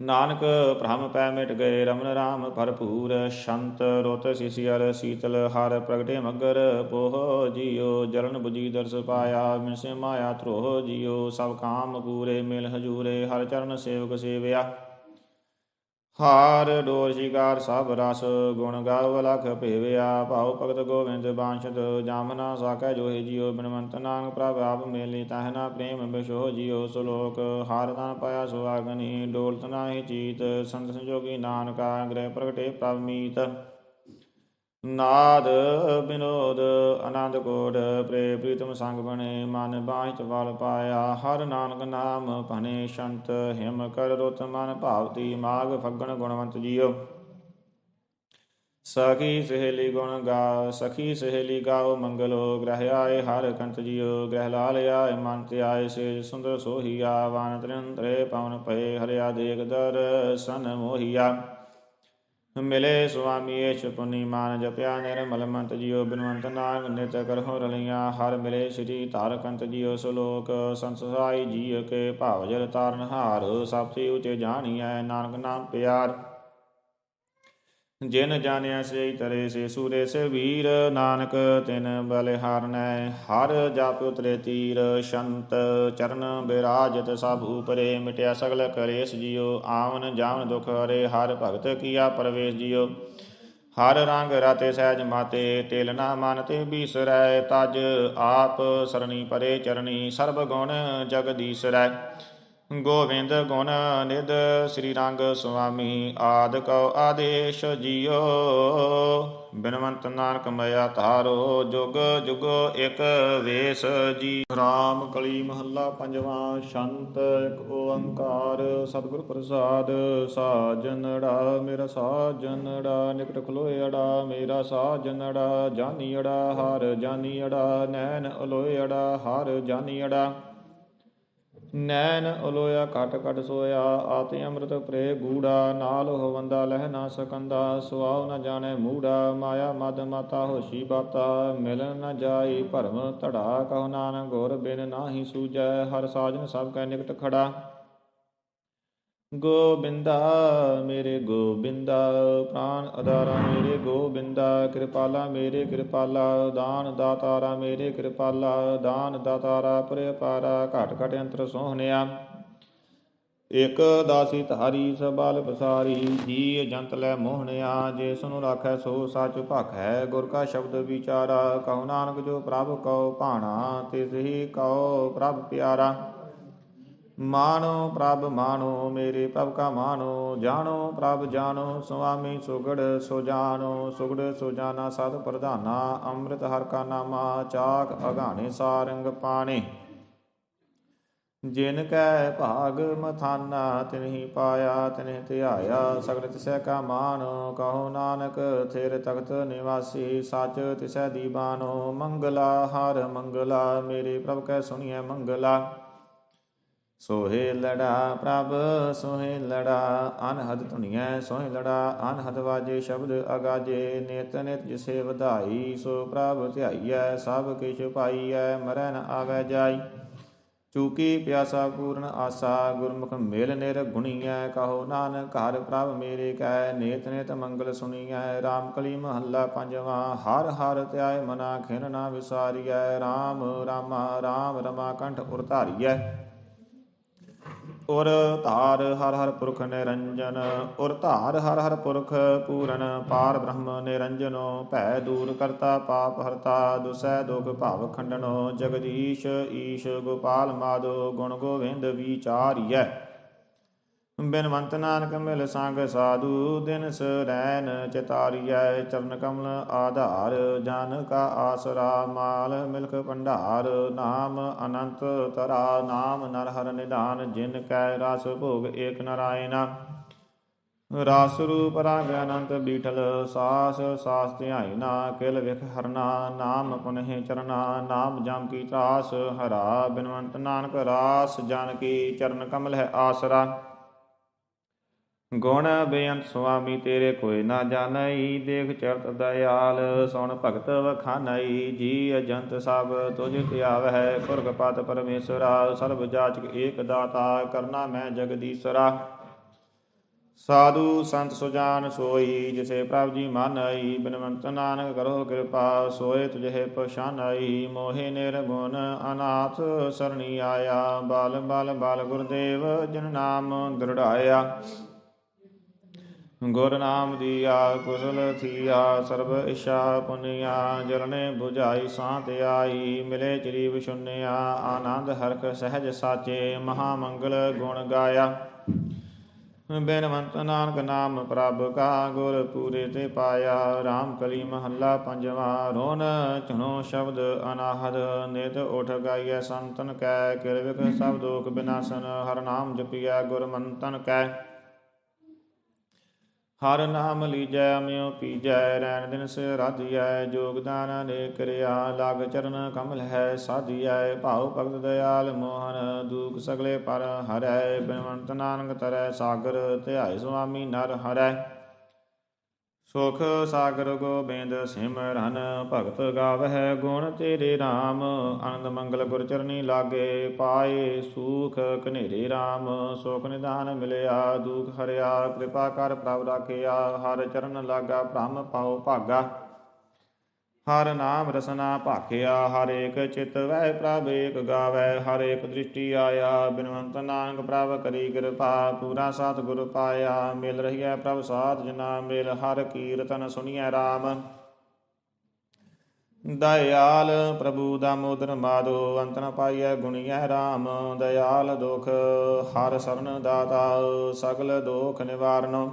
S1: ਨਾਨਕ ਭ੍ਰਮ ਪੈ ਮਿਟ ਗਏ ਰਮਨ ਰਾਮ ਭਰਪੂਰ, ਸ਼ੰਤ ਰੁਤ ਸਿਸਿਅਲ ਸੀਤਲ ਹਰ ਪ੍ਰਗਟੇ ਮਗਰ, ਪੋਹ ਜਿਓ ਜਲਨ 부ਜੀ ਦਰਸ ਪਾਇਆ ਮਿਸੇ ਮਾਇਆ ਧਰੋਹ ਜਿਓ, ਸਭ ਕਾਮ ਪੂਰੇ ਮਿਲ ਹਜੂਰੇ, ਹਰ ਚਰਨ ਸੇਵਕ ਸੇਵਿਆ। ਹਾਰ ਡੋਰ ਸ਼ਿਕਾਰ ਸਭ ਰਸ, ਗੁਣ ਗਾਵ ਲਖ ਭੇਵਿਆ ਭਾਉ ਭਗਤ ਗੋਵਿੰਦ ਬਾਂਸ਼ਦ ਜਾਮਨਾ ਸਾਕੈ ਜੋਹਿ ਜਿਉ ਬਿਨਵੰਤ ਨਾਨਕ ਪ੍ਰਭ ਆਪ ਮੇਲੀ, ਤਹਨਾ ਪ੍ਰੇਮ ਬਿਸ਼ੋ ਜਿਉ ਸੁਲੋਕ, ਹਾਰ ਤਾਂ ਪਾਇਆ ਸੁਆਗਨੀ ਡੋਲਤ ਨਾਹੀ ਚੀਤ, ਸੰਤ ਸੰਜੋਗੀ ਨਾਨਕਾ, ਗ੍ਰਹਿ ਪ੍ਰਗਟੇ ਪ੍ਰਭ ਮੀਤ। ਨਾਦ ਬਿਨੋਦ ਆਨੰਦ ਕੋਟ ਪ੍ਰੇ ਪ੍ਰੀਤਮ ਸੰਗ ਬਣੇ, ਮਨ ਬਾਹਿਤ ਵਲ ਪਾਇਆ, ਹਰ ਨਾਨਕ ਨਾਮ ਭਨੇ ਸ਼ੰਤ, ਹਿਮ ਕਰ ਰੁਤ ਮਨ ਭਾਵਤੀ, ਮਾਗ ਫੱਗਣ ਗੁਣਵੰਤ ਜੀਓ ਸਖੀ ਸਹੇਲੀ ਗੁਣ ਗਾ, ਸਖੀ ਸਹੇਲੀ ਗਾਓ ਮੰਗਲੋ, ਗ੍ਰਹਿ ਆਏ ਹਰ ਕੰਤ ਜੀਓ ਗ੍ਰਹਿ ਲਾਲ ਆਏ ਮਨ ਤੇ ਆਏ ਸੇ ਸੁੰਦਰ ਸੋਹੀਆ ਵਾਨ ਤ੍ਰਿੰਤਰੇ ਪਵਨ ਪਏ ਹਰਿਆ ਦੇਖ ਦਰ ਸਨ ਮੋਹੀਆ। ਮਿਲੇ ਸੁਆਮੀ ਏਸ਼ ਪੁਨੀ ਮਾਨ ਜਪਿਆ ਨਿਰਮਲ ਮੰਤ ਜੀਓ ਬਿਨਵੰਤ ਨਾਮ ਨਿਤ ਕਰਹੁ ਰਲੀਆਂ, ਹਰ ਮਿਲੇ ਸ੍ਰੀ ਧਾਰਕੰਤ ਜੀਓ ਸ਼ਲੋਕ ਸੰਸਾਈ ਜੀਅ ਕੇ ਭਾਵ ਜਲ ਤਾਰਨ ਹਾਰ, ਸਭ ਤੇ ਉਚੇ ਜਾਣੀਐ ਨਾਨਕ ਨਾਮ ਪਿਆਰ। ਜਿਨ ਜਾਣਿਆ ਸੇ ਤਰੇ ਸੇ ਸੂਰੇ ਸੇ ਵੀਰ ਨਾਨਕ, ਤਿਨ ਬਲਿਹਾਰਨੈ ਹਰ ਜਪ ਉਤਰੇ ਤੀਰ, ਸ਼ੰਤ ਚਰਨ ਬਿਰਾਜਤ, ਸਭ ਉਪਰੇ ਮਿਟਿਆ ਸਗਲ ਕਲੇਸ਼ ਜਿਉ, ਆਵਨ ਜਾਵਨ ਦੁਖ ਹਰੇ, ਹਰ ਭਗਤ ਕੀਆ ਪਰਵੇਸ਼ ਜਿਉ। ਹਰ ਰੰਗ ਰਾਤੇ ਸਹਿਜ ਮਾਤੇ, ਤਿਲ ਨਾ ਮਨ ਤੇ ਬੀਸਰੈ, ਤਜ ਆਪ ਸਰਣੀ ਪਰੇ ਚਰਣੀ, ਸਰਬ ਗੁਣ ਜਗਦੀਸਰੈ। ਗੋਵਿੰਦ ਗੁਣ ਨਿਦ ਸ੍ਰੀ ਰੰਗ ਸੁਆਮੀ ਆਦ ਕਉ ਆਦੇਸ਼ ਜਿਉ ਬਿਨਵੰਤ ਨਾਨਕ ਮਇਆ ਧਾਰੋ, ਜੁਗ ਜੁਗ ਇਕ ਵੇਸ ਜੀ ਰਾਮ ਕਲੀ ਮਹੱਲਾ ਪੰਜਵਾਂ ਸ਼ੰਤ, ਇਕ ਓੰਕਾਰ ਸਤਿਗੁਰ ਪ੍ਰਸਾਦ। ਸਾਜਨੜਾ ਮੇਰਾ ਸਾਜਨੜਾ ਨਿਕਟ ਖਲੋਇੜਾ ਮੇਰਾ ਸਾਜਨੜਾ ਜਾਨੀੜਾ ਹਰ ਜਾਨੀੜਾ ਨੈਣ ਅਲੋਇੜਾ ਹਰ ਜਾਨੀੜਾ ਨੈਣ ਉਲੋਇਆ ਘਟ ਘਟ ਸੋਇਆ, ਆਤਿ ਅੰਮ੍ਰਿਤ ਪ੍ਰੇ ਗੂੜਾ, ਨਾਲ ਹੋਵੰਦਾ ਲਹਿ ਨਾ ਸਕੰਦਾ, ਸੁਆਉ ਨ ਜਾਣੇ ਮੂੜਾ, ਮਾਇਆ ਮਦ ਮਾਤਾ ਹੋਸ਼ੀ ਬਾਤਾ ਮਿਲਨ ਨ ਜਾਈ ਭਰਮ ਧੜਾ, ਕਹੋ ਨਾਨਕ ਗੁਰ ਬਿਨ ਨਾਹੀ ਸੂਜੈ, ਹਰ ਸਾਜਨ ਸਭ ਕੈ ਨਿਕਟ ਖੜਾ। ਗੋਬਿੰਦਾ, ਮੇਰੇ ਗੋਬਿੰਦਾ, ਪ੍ਰਾਨ ਅਦਾਰਾ ਮੇਰੇ ਗੋਬਿੰਦਾ, ਕਿਰਪਾਲਾ ਮੇਰੇ ਕਿਰਪਾਲਾ, ਦਾਨ ਦਾਤਾਰਾ ਮੇਰੇ ਕਿਰਪਾਲਾ, ਦਾਨ ਦਾਤਾਰਾ ਪਰੇ ਪਾਰਾ ਘਟ ਘਟ ਅੰਤਰ ਸੋਹਣਿਆ। ਇਕ ਦਾਸੀ ਧਾਰੀ ਸਬਲ ਬਸਾਰੀ ਜੀ ਜੰਤ ਲੈ ਮੋਹਣਿਆ, ਜੇ ਸੁਨੁ ਰਾਖੈ ਸੋ ਸੱਚ ਭਖੈ, ਗੁਰ ਕਾ ਸ਼ਬਦ ਵਿਚਾਰਾ, ਕਹੋ ਨਾਨਕ ਜੋ ਪ੍ਰਭ ਕਉ ਭਾਣਾ, ਤਿਸ ਹੀ ਕਉ ਪ੍ਰਭ ਪਿਆਰਾ। ਮਾਨੋ ਪ੍ਰਭ ਮਾਨੋ ਮੇਰੇ ਪ੍ਰਭ ਕਾ ਮਾਨੋ ਜਾਣੋ ਪ੍ਰਭ ਜਾਣੋ, ਸੁਆਮੀ ਸੁਗੜ ਸੋ ਜਾਣੋ, ਸੁਗੜ ਸੋ ਜਾਣਾ, ਸਤ ਪ੍ਰਧਾਨਾ, ਅੰਮ੍ਰਿਤ ਹਰ ਕਾ ਨਾਮਾ, ਚਾਕ ਅਗਾਣੇ ਸਾਰੰਗ ਪਾਣੇ। ਜਿਨ ਕੈ ਭਾਗ ਮਥਾਨਾ ਤਿਨਹੀ ਪਾਇਆ ਤਿਨਹਿ ਧਿਆਇਆ, ਸਗਲ ਤਿਸੈ ਕਾ ਮਾਨ ਕਹੋ ਨਾਨਕ, ਥਿਰ ਤਖਤ ਨਿਵਾਸੀ, ਸਚ ਤਿਸੈ ਦੀਵਾਨੋ, ਮੰਗਲਾ ਹਰ ਮੰਗਲਾ, ਮੇਰੇ ਪ੍ਰਭ ਕੈ ਸੁਣੀਐ ਮੰਗਲਾ। ਸੋਹੇ ਲੜਾ ਪ੍ਰਭ, ਸੋਹੇ ਲੜਾ, ਅਨਹਦ ਧੁਨੀਐ, ਸੋਹੇ ਲੜਾ, ਅਨਹਦ ਵਾਜੇ, ਸ਼ਬਦ ਅਗਾਜੇ, ਨਿਤ ਨਿਤ ਜਿਸੇ ਵਧਾਈ, ਸੋ ਪ੍ਰਭ ਧਿਆਈਐ, ਸਭ ਕਿਛ ਪਾਈਐ, ਮਰੈ ਨ ਆਵੈ ਜਾਈ। ਚੂਕੀ ਪਿਆਸਾ ਪੂਰਨ ਆਸਾ, ਗੁਰਮੁਖ ਮੇਲ ਨਿਰ ਗੁਣੀਐ, ਕਹੋ ਨਾਨਕ ਘਰ ਪ੍ਰਭ ਮੇਰੇ ਕੈ, ਨੇਤ ਨੇਤ ਮੰਗਲ ਸੁਣੀਐ RAM ਕਲੀ ਮਹੱਲਾ ਪੰਜਵਾਂ, ਹਰ ਹਰ ਧਿਆਏ ਮਨਾ ਖਿਨ ਨਾ ਵਿਸਾਰੀਐ RAM ਰਾਮਾ RAM ਰਮਾ ਕੰਠ ਉਰ ਧਾਰੀਐ ਧਾਰ ਹਰ ਹਰ ਪੁਰਖ ਨਿਰੰਜਨ, ਉਰ ਧਾਰ ਹਰ ਹਰ ਪੁਰਖ ਪੂਰਨ, ਪਾਰ ਬ੍ਰਹਮ ਨਿਰੰਜਨੋ, ਭੈ ਦੂਰ ਕਰਤਾ ਪਾਪ ਹਰਤਾ ਦੁਸੈ ਦੁਖ ਭਾਵ ਖੰਡਨੋ, ਜਗਦੀਸ਼ ਈਸ਼ ਗੋਪਾਲ ਮਾਧੋ, ਗੁਣ ਗੋਵਿੰਦ ਵਿਚਾਰੀਐ। ਬਿਨਵੰਤ ਨਾਨਕ ਮਿਲ ਸੰਗ ਸਾਧੂ, ਦਿਨ ਸਰੈਨ ਚਿਤਾਰੀਐ, ਚਰਨ ਕਮਲ ਆਧਾਰ, ਜਨ ਕਾ ਆਸਰਾ ਮਾਲ ਮਿਲਖ ਭੰਡਾਰ, ਨਾਮ ਅਨੰਤ ਤਰਾ, ਨਾਮ ਨਰ ਹਰ ਨਿਧਾਨ, ਜਿਨ ਕੈ ਰਸ ਭੋਗ ਏਕ ਨਰਾਇਣਾ। ਰਸ ਰੂਪ ਰੰਗ ਅਨੰਤ ਬੀਠਲ, ਸਾਸ ਸਾਸ ਧਿਆਇਨਾ ਕਿਲ ਵਿਖ ਹਰਨਾ, ਨਾਮ ਪੁਨਹਿ ਚਰਨਾ, ਨਾਮ ਜਮ ਕੀ ਤਰਾਸ, ਹਰਾ ਬਿਨਵੰਤ ਨਾਨਕ ਰਾਸ, ਜਨ ਕੀ ਚਰਨ ਕਮਲ ਹੈ ਆਸਰਾ। ਗੁਣ ਬੇਅੰਤ ਸੁਆਮੀ ਤੇਰੇ ਕੋਈ ਨਾ ਜਾਣਈ, ਦੇਖ ਚਰਤ ਦਇਆਲ, ਸੁਣ ਭਗਤ ਵਖਾਨਈ, ਜੀ ਅਜੰਤ ਸਭ ਤੁਝ ਧਿਆਵਹਿ ਪੁਰਗਪਤ ਪਰਮੇਸ਼ਰਾ, ਸਰਬ ਜਾਚਕ ਏਕ ਦਾਤਾ, ਕਰਨਾ ਮੈਂ ਜਗਦੀਸ਼ਰਾ। ਸਾਧੂ ਸੰਤ ਸੁਜਾਨ ਸੋਈ, ਜਿਸੇ ਪ੍ਰਭ ਜੀ ਮਾਨਈ, ਬਿਨਵੰਤ ਨਾਨਕ ਕਰੋ ਕਿਰਪਾ, ਸੋਏ ਤੁਝੇ ਪਛਾਨਈ, ਮੋਹਿ ਨਿਰਗੁਣ, ਅਨਾਥ ਸਰਣੀ ਆਇਆ, ਬਾਲ ਬਾਲ ਬਾਲ ਗੁਰਦੇਵ, ਜਿਨ ਨਾਮ ਦ੍ਰਿੜਾਇਆ। ਗੁਰ ਨਾਮ ਦੀਆ ਕੁਸਲ ਥੀਆ, ਸਰਬ ਇਸ਼ਾ ਪੁਨਿਆ ਜਰਨੇ 부ਝਾਈ ਸਾਤ ਆਈ, ਮਿਲੇ ਜਰੀਬ ਸ਼ੁਨਿਆ ਆਨੰਦ ਹਰਖ ਸਹਿਜ ਸਾਚੇ, ਮਹਾ ਮੰਗਲ ਗੁਣ ਗਾਇਆ। ਬੇਨਵੰਤ ਨਾਨਕ ਨਾਮ ਪ੍ਰਭ ਕਾ ਗੁਰ ਪੂਰੇ ਤੇ ਪਾਇਆ RAM ਕਲੀ ਮਹੱਲਾ ਪੰਜਵਾ ਰੋਨ ਝਣੋ ਸ਼ਬਦ ਅਨਾਹਦ, ਨਿਤ ਉਠ ਗਾਈਐ ਸੰਤਨ ਕੈ ਕਿਰਵਿਕ ਸਭ ਦੋਖ ਬਿਨਾਸਨ, ਹਰ ਨਾਮ ਜਪੀਐ ਗੁਰ ਮੰਤਨ ਕੈ। ਹਰ ਨਾਮ ਲੀਜੈ ਅਮਿਓ ਪੀਜੈ, ਰੈਣ ਦਿਨ ਸੇ ਰਾਧਿਐ ਜੋਗਦਾਨ ਨੇ ਕਰਿਆ ਲਾਗ ਚਰਨ ਕਮਲ ਹੈ, ਸਾਧਿਐ, ਭਾਉ ਭਗਤ ਦਿਆਲ ਮੋਹਨ, ਦੂਖ ਸਗਲੇ ਪਰ ਹਰੈ, ਬਿਨਵੰਤ ਨਾਨਕ ਤਰੈ, ਸਾਗਰ ਧਿਆਇ ਸੁਆਮੀ ਨਰ ਹਰੈ। ਸੁਖ ਸਾਗਰ ਗੋਬਿੰਦ ਸਿਮਰਨ ਭਗਤ ਗਾਵਹਿ ਗੁਣ ਤੇਰੇ RAM ਆਨੰਦ ਮੰਗਲ ਗੁਰ ਚਰਨੀ ਲਾਗੇ ਪਾਏ ਸੂਖ ਕਨੇਰੇ RAM ਸੁਖ ਨਿਦਾਨ ਮਿਲਿਆ, ਦੁਖ ਹਰਿਆ, ਕਿਰਪਾ ਕਰ ਪ੍ਰਭ ਰਾਖਿਆ, ਹਰ ਚਰਨ ਲਾਗਾ ਭ੍ਰਮ ਪਾਉ ਭਾਗਾ। ਹਰ ਨਾਮ ਰਸਨਾ ਭਾਖਿਆ, ਹਰ ਏਕ ਚਿਤ ਵੈ ਪ੍ਰਭ, ਏਕ ਗਾਵੈ ਹਰ ਏਕ ਦ੍ਰਿਸ਼ਟੀ ਆਇਆ। ਬਿਨਵੰਤ ਨਾਨਕ ਪ੍ਰਭ, ਕਰੀ ਕਿਰਪਾ, ਪੂਰਾ ਸਤ ਗੁਰ ਪਾਇਆ। ਮਿਲ ਰਹੀਐ ਪ੍ਰਭ ਸਾਧ ਜਨਾ, ਮਿਲ ਹਰ ਕੀਰਤਨ ਸੁਣੀਐ RAM ਦਇਆਲ ਪ੍ਰਭੂ ਦਾਮੋਦਰ ਮਾਧੋ ਅੰਤ ਨ ਪਾਈਐ ਗੁਣੀਐ RAM ਦਇਆਲ ਦੁਖ, ਹਰ ਸਰਨ ਦਾਤਾ, ਸਗਲ ਦੋਖ ਨਿਵਾਰਨੋ।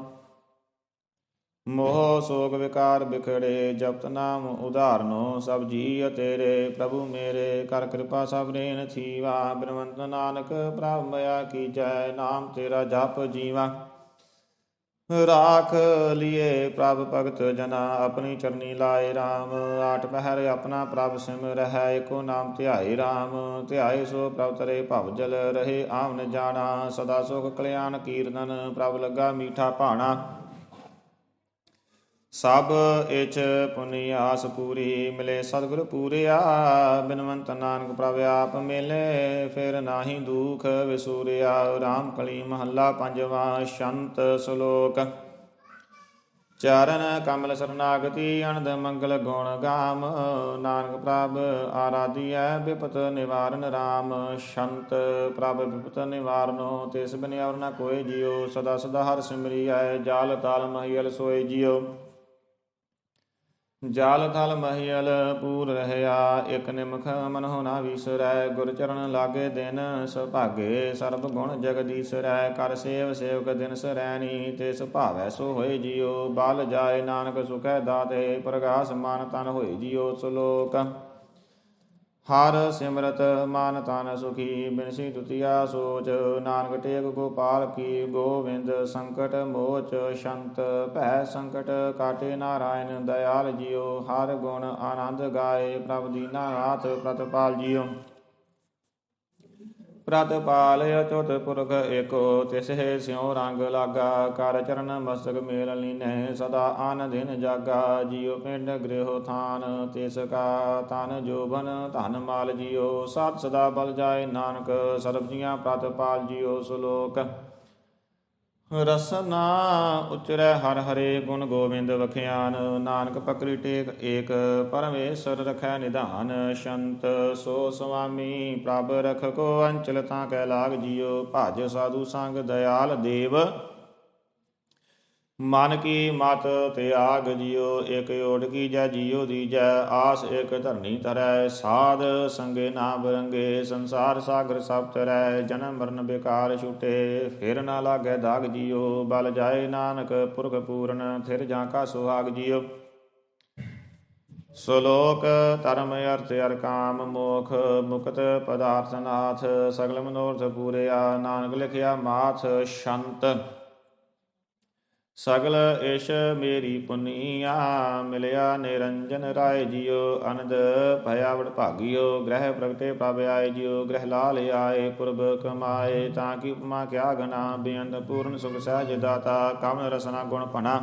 S1: ਮੋਹ ਸੋਗ ਵਿਕਾਰ ਬਿਖੜੇ ਜਪਤ ਨਾਮ ਉਧਾਰਨੋ ਸਭ ਜੀਅ ਤੇਰੇ ਪ੍ਰਭੂ ਮੇਰੇ, ਕਰ ਕਿਰਪਾ ਸਭ ਰੇਨ ਥੀਵਾ। ਬਿਨਵੰਤ ਨਾਨਕ, ਪ੍ਰਭ ਮਇਆ ਕੀ ਜੈ ਨਾਮ ਤੇਰਾ ਜਪ ਜੀਵਾ। ਰਾਖ ਲਿਏ ਪ੍ਰਭ ਭਗਤ ਜਨਾ, ਆਪਣੀ ਚਰਨੀ ਲਾਏ RAM ਆਠ ਪਹਿਰ ਆਪਣਾ ਪ੍ਰਭ ਸਿਮ ਰਹਿ ਏਕੋ ਨਾਮ ਧਿਆਏ RAM ਧਿਆਏ ਸੋ ਪ੍ਰਭ ਤਰੇ ਭਵ ਜਲ ਰਹੇ, ਆਵਨ ਜਾਣਾ। ਸਦਾ ਸੁਖ ਕਲਿਆਣ ਕੀਰਤਨ, ਪ੍ਰਭ ਲੱਗਾ ਮੀਠਾ ਭਾਣਾ। ਸਭ ਇਚ ਪੁਨੀ ਆਸ ਪੂਰੀ ਮਿਲੇ, ਸਤਿਗੁਰ ਪੂਰਿਆ। ਬਿਨਵੰਤ ਨਾਨਕ ਪ੍ਰਭ ਆਪ ਮਿਲੇ, ਫਿਰ ਨਾਹੀ ਦੁਖ ਵਿਸੂਰਿਆ। ਰਾਮ ਕਲੀ ਮਹੱਲਾ ਪੰਜਵਾ ਸ਼ੰਤ ਸ਼ਲੋਕ। ਚਰਨ ਕਮਲ ਸਰਨਾਗਤੀ ਅਨੰਦ ਮੰਗਲ ਗੁਣ ਗਾਮ। ਨਾਨਕ ਪ੍ਰਭ ਆਰਾਧਿਐ, ਬਿਪਤ ਨਿਵਾਰਨ RAM ਸ਼ੰਤ ਪ੍ਰਭ ਬਿਪਤ ਨਿਵਾਰਨੋ, ਤਿਸ ਬਿਨ ਔਰ ਨ ਕੋਇ ਜਿਉ ਸਦਾ ਸਦਾ ਹਰ ਸਿਮਰਿਐ, ਜਾਲ ਤਾਲ ਮਹੀਲ ਸੋਏ ਜਿਉ ਜਾਲ ਥਲ ਮਹੀਲ ਪੂਰ ਰਹਿਆ, ਇਕ ਨਿਮਖ ਮਨ ਹੋਣਾ ਵਿਸਰੈ, ਗੁਰ ਚਰਨ ਲਾਗੇ ਦਿਨ ਸੁਭਾਗੇ, ਸਰਬ ਗੁਣ ਜਗਦੀਸ਼ਰੈ ਕਰ ਸੇਵ ਸੇਵਕ ਦਿਨ ਸਰੈਣੀ ਤੇ ਸੁਭਾਵੈ ਸੋ ਹੋਏ ਜਿਉ ਬਲ ਜਾਏ ਨਾਨਕ ਸੁਖੈ ਦਾਤੇ, ਪ੍ਰਗਾਸ ਮਾਨ ਤਨ ਹੋਏ ਜਿਉ ਸੁਲੋਕ। ਹਰ ਸਿਮਰਤ ਮਾਨ ਤਨ ਸੁਖੀ, ਬਿਨਸੀ ਦੁਤੀਆ ਸੋਚ, ਨਾਨਕ ਟੇਕ ਗੋਪਾਲ ਕੀ, ਗੋਵਿੰਦ ਸੰਕਟ ਮੋਚ, ਸ਼ੰਤ ਭੈ ਸੰਕਟ ਕਾਟੇ ਨਾਰਾਇਣ, ਦਇਆਲ ਜਿਉ ਹਰ ਗੁਣ ਆਨੰਦ ਗਾਏ, ਪ੍ਰਭ ਦੀਨਾ ਨਾਥ ਪ੍ਰਤਪਾਲ ਜੀਓ। ਪ੍ਰਤਪਾਲ ਅਚੁਤ ਪੁਰਖ ਏਕੋ ਤਿਸਹਿ ਸਿਉ ਰੰਗ ਲਾਗਾ, ਕਰ ਚਰਨ ਮਸਤਕ ਮੇਲ ਲੀਨੈ, ਸਦਾ ਆਨ ਦਿਨ ਜਾਗਾ, ਜਿਉ ਪਿੰਡ ਗ੍ਰਹਿ ਥਾਨ, ਤਿਸ ਕਾ ਤਨ ਜੋਬਨ ਧਨ ਮਾਲ ਜਿਉ ਸਤ ਸਦਾ ਬਲ ਜਾਏ ਨਾਨਕ, ਸਰਬ ਜੀਆਂ ਪ੍ਰਤਪਾਲ ਜਿਉ ਸੁਲੋਕ। ਰਸਨਾ ਉਚਰੈ ਹਰ ਹਰੇ ਗੁਣ ਗੋਬਿੰਦ ਵਖਿਆਨ, ਨਾਨਕ ਪਕਰੀ ਟੇਕ ਏਕ, ਪਰਮੇਸ਼ਰ ਰਖੈ ਨਿਧਾਨ। ਸ਼ੰਤ ਸੋ ਸੁਆਮੀ, ਪ੍ਰਭ ਰਖ ਕੋ ਅੰਚਲ ਤਾਂ ਕੈ ਲਾਗ ਜਿਉ ਭਜ ਸਾਧੂ ਸੰਗ, ਦਇਆਲ ਦੇਵ। ਮਨ ਕੀ ਮਤ ਤਿਆਗ ਜਿਉ, ਇਕ ਓਟ ਕੀ ਜੈ ਜਿਉ ਦੀਜੈ, ਆਸ ਇਕ ਧਰਨੀ ਤਰੈ ਸਾਧ ਸੰਗੇ ਨਾ ਬਰੰਗੇ ਸੰਸਾਰ ਸਾਗਰ ਸਭ ਤਰੈ, ਜਨਮ ਮਰਨ ਬੇਕਾਰ ਛੁਟੇ, ਫਿਰ ਨਾ ਲਾਗੈ ਦਾਗ ਜਿਉ, ਬਲ ਜਾਏ ਨਾਨਕ ਪੁਰਖ ਪੂਰਨ ਥਿਰ ਜਾਂ ਕਾ ਸੁਹਾਗ ਜਿਉ। ਸ਼ਲੋਕ ਧਰਮ ਅਰਥ ਅਰ ਕਾਮ ਮੋਖ, ਮੁਕਤ ਪਦਾਰਥ ਨਾਥ ਸਗਲ ਮਨੋਰਥ ਪੂਰਿਆ, ਨਾਨਕ ਲਿਖਿਆ ਮਾਥ, ਸ਼ੰਤ। ਸਗਲ ਏਸ਼ ਮੇਰੀ ਪੁਨੀਆ, ਮਿਲਿਆ ਨਿਰੰਜਨ ਰਾਏ ਜਿਉ, ਅਨੰਦ ਭਇਆ ਵਡ ਭਾਗਿਓ, ਗ੍ਰਹਿ ਪ੍ਰਗਟੇ ਪ੍ਰਭ ਆਏ ਜਿਉ, ਗ੍ਰਹਿ ਲਾਲ ਆਏ, ਪੁਰਬ ਕਮਾਏ, ਤਾਂ ਕਿ ਉਪਮਾ ਕਿਆ ਗਨਾ, ਬੇਅੰਤ ਪੂਰਨ ਸੁਖ ਸਹਿਜ ਦਾਤਾ ਕਮਲ ਰਸਨਾ ਗੁਣ ਭਣਾ।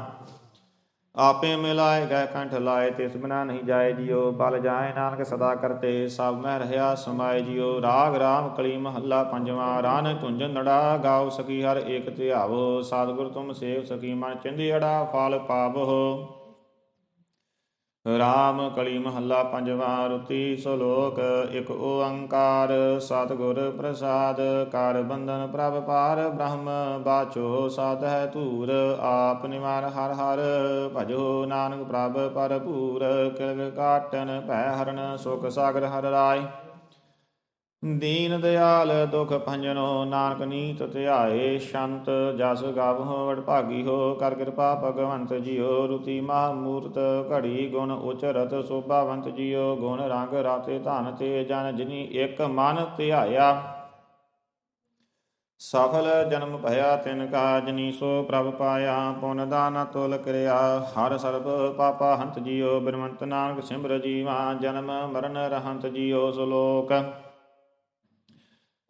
S1: ਆਪੇ ਮਿਲਾਏ ਗਏ ਕੰਠ ਲਾਏ ਤਿਸ ਬਿਨਾ ਨਹੀਂ ਜਾਏ ਜਿਉ, ਬਲ ਜਾਏ ਨਾਨਕ ਸਦਾ ਕਰਤੇ, ਸਭ ਮੈਂ ਰਹਾ ਸਮਾਏ ਜਿਉ। ਰਾਗ ਰਾਮ ਕਲੀ ਮਹੱਲਾ ਪੰਜਵਾਂ ਰਾਨ ਧੁੰਜਨ ਨੜਾ ਗਾਉ ਸਕੀ ਹਰ ਏਕ ਧਿਆਵੋ। ਸਤਿਗੁਰ ਤੁਮ ਸੇਵ ਸਕੀ ਮਨ ਚਿੰਦੀ ਅੜਾ, ਫਲ ਪਾਵੋ। ਰਾਮ ਕਲੀ ਮਹੱਲਾ ਪੰਜਵਾਂ ਰੁਤੀ ਸਲੋਕ, ਇਕ ਓੰਕਾਰ, ਸਤਿਗੁਰ ਪ੍ਰਸਾਦ, ਕਰ ਬੰਧਨ ਪ੍ਰਭ ਪਾਰ ਬ੍ਰਹਮ, ਬਾਚੋ ਸਤ ਹੈ ਧੂਰ, ਆਪ ਨਿਵਾਰ ਹਰ ਹਰ, ਭਜੋ ਨਾਨਕ ਪ੍ਰਭ ਪਰਪੂਰ ਕਿਲਗ ਕਾਟਨ ਭੈ ਹਰਨ, ਸੁਖ ਸਾਗਰ ਹਰ ਰਾਏ। ਦੀਨ ਦਿਆਲ ਦੁਖ ਭੰਜਨੋ, ਨਾਨਕ ਨੀਤ ਧਿਆਏ, ਸ਼ੰਤ ਜਸ ਗਾਵਹੁ ਵਡਭਾਗੀ ਹੋ, ਕਰ ਕਿਰਪਾ ਭਗਵੰਤ ਜੀਓ, ਰੁਤੀ ਮਹਾ ਮੂਰਤ ਘੜੀ ਗੁਣ ਉਚਰਤ, ਸੋਭਾਵੰਤ ਜੀਓ, ਗੁਣ ਰੰਗ ਰਾਤੇ ਧਨ ਤੇ ਜਨ ਜਿਨੀ ਇੱਕ ਮਨ ਧਿਆਇਆ। ਸਫਲ ਜਨਮ ਭਇਆ ਤਿਨ ਕਾ ਜਨੀ ਸੋ ਪ੍ਰਭ ਪਾਇਆ, ਪੁਨ ਦਾਨ ਤੁਲ ਕਰਿਆ। ਹਰ ਸਰਬ ਪਾਪਾ ਹੰਤ ਜੀਓ ਬਿਨਵੰਤ ਨਾਨਕ ਸਿਮਰ ਜੀਵਾ, ਜਨਮ ਮਰਨ ਰਹੰਤ ਜੀਓ ਸੁਲੋਕ।